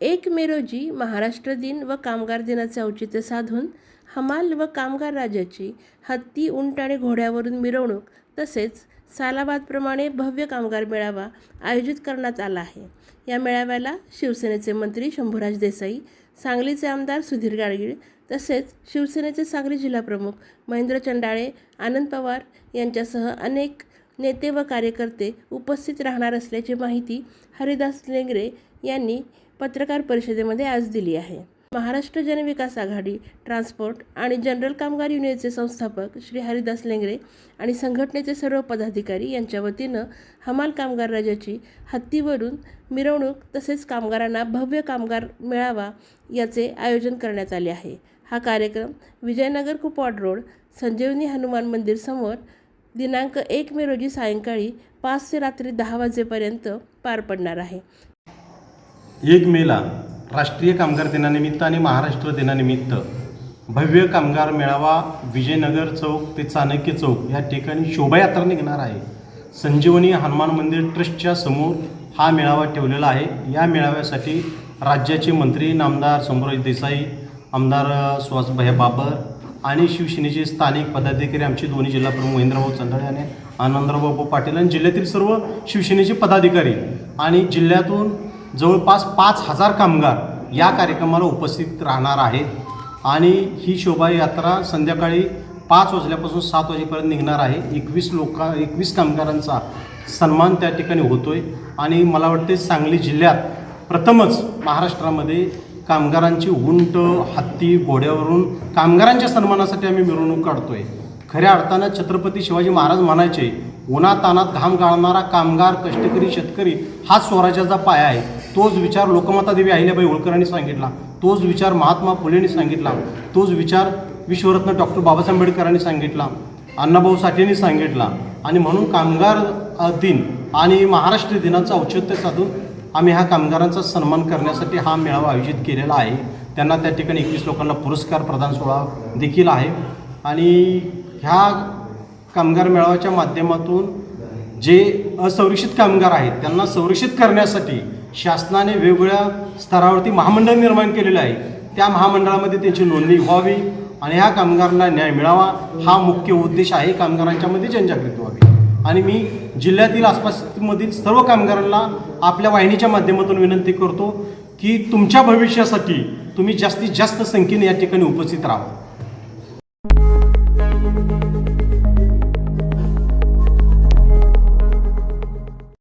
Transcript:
एक मे रोजी महाराष्ट्र दिन व कामगार दिनाचे औचित्य साधून हमाल व कामगार राज्याची हत्ती उंट आणि घोड्यावरून मिरवणूक तसेच सालाबादप्रमाणे भव्य कामगार मेळावा आयोजित करण्यात आला आहे. या मेळाव्याला शिवसेनेचे मंत्री शंभूराज देसाई सांगलीचे आमदार सुधीर गाडगीळ तसेच शिवसेनेचे सांगली जिल्हाप्रमुख महेंद्र चंडाळे आनंद पवार यांच्यासह अनेक नेते व कार्यकर्ते उपस्थित राहणार असल्याची माहिती हरिदास लेंगरे यांनी पत्रकार परिषदेमध्ये आज दिली आहे. महाराष्ट्र जनविकास आघाडी ट्रान्सपोर्ट आणि जनरल कामगार युनियनचे संस्थापक श्री हरिदास लेंगरे आणि संघटनेचे सर्व पदाधिकारी यांच्या वतीनं हमाल कामगार राज्याची हत्तीवरून मिरवणूक तसेच कामगारांना भव्य कामगार मेळावा याचे आयोजन करण्यात आले आहे. हा कार्यक्रम विजयनगर कुपवाड रोड संजीवनी हनुमान मंदिर समोर दिनांक एक मे रोजी सायंकाळी पाच ते रात्री दहा वाजेपर्यंत पार पडणार आहे. एक मेला राष्ट्रीय कामगार दिनानिमित्त आणि महाराष्ट्र दिनानिमित्त. भव्य कामगार मेळावा विजयनगर चौक ते चाणक्य चौक या ठिकाणी शोभायात्रा निघणार आहे. संजीवनी हनुमान मंदिर ट्रस्टच्या समोर हा मेळावा ठेवलेला आहे. या मेळाव्यासाठी राज्याचे मंत्री नामदार शंभूराज देसाई आमदार सुहासभाई बाबर आणि शिवसेनेचे स्थानिक पदाधिकारी आमचे दोन्ही जिल्हाप्रमुख महेंद्रभाऊ चंदळे आणि आनंदराव पाटील आणि जिल्ह्यातील सर्व शिवसेनेचे पदाधिकारी आणि जिल्ह्यातून जवळपास पाच हजार कामगार या कार्यक्रमाला उपस्थित राहणार आहेत. आणि ही शोभायात्रा संध्याकाळी पाच वाजल्यापासून सात वाजेपर्यंत निघणार आहे. एकवीस लोका एकवीस कामगारांचा सन्मान त्या ठिकाणी होतो आहे आणि मला वाटते सांगली जिल्ह्यात प्रथमच महाराष्ट्रामध्ये कामगारांची उंट हत्ती घोड्यावरून कामगारांच्या सन्मानासाठी आम्ही मिरवणूक आहे खऱ्या अर्थानं छत्रपती शिवाजी महाराज म्हणायचे उन्हातानात घाम गाळणारा कामगार कष्टकरी शेतकरी हा स्वराज्याचा पाया आहे. तोच विचार लोकमातादेवी अहिल्याबाई होळकरांनी सांगितला. तोच विचार महात्मा फुलेंनी सांगितला. तोच विचार विश्वरत्न डॉक्टर बाबासाहेब आंबेडकरांनी सांगितला. अण्णाभाऊ साठेंनी सांगितला. आणि म्हणून कामगार दिन आणि महाराष्ट्र दिनाचं औचित्य साधून आम्ही ह्या कामगारांचा सन्मान करण्यासाठी हा मेळावा आयोजित केलेला आहे. त्यांना त्या ठिकाणी एकवीस लोकांना पुरस्कार प्रदान सोहळा देखील आहे. आणि ह्या कामगार मेळाव्याच्या माध्यमातून जे असंरक्षित कामगार आहेत त्यांना संरक्षित करण्यासाठी शासनाने वेगवेगळ्या स्तरावरती महामंडळ निर्माण केलेलं आहे. त्या महामंडळामध्ये त्यांची नोंदणी व्हावी आणि ह्या कामगारांना न्याय मिळावा हा मुख्य उद्देश आहे. कामगारांच्यामध्ये जनजागृती व्हावी. आणि मी जिल्ह्यातील आसपासमधील सर्व कामगारांना आपल्या वाहिनीच्या माध्यमातून विनंती करतो की तुमच्या भविष्यासाठी तुम्ही जास्तीत जास्त संख्येने या ठिकाणी उपस्थित राहा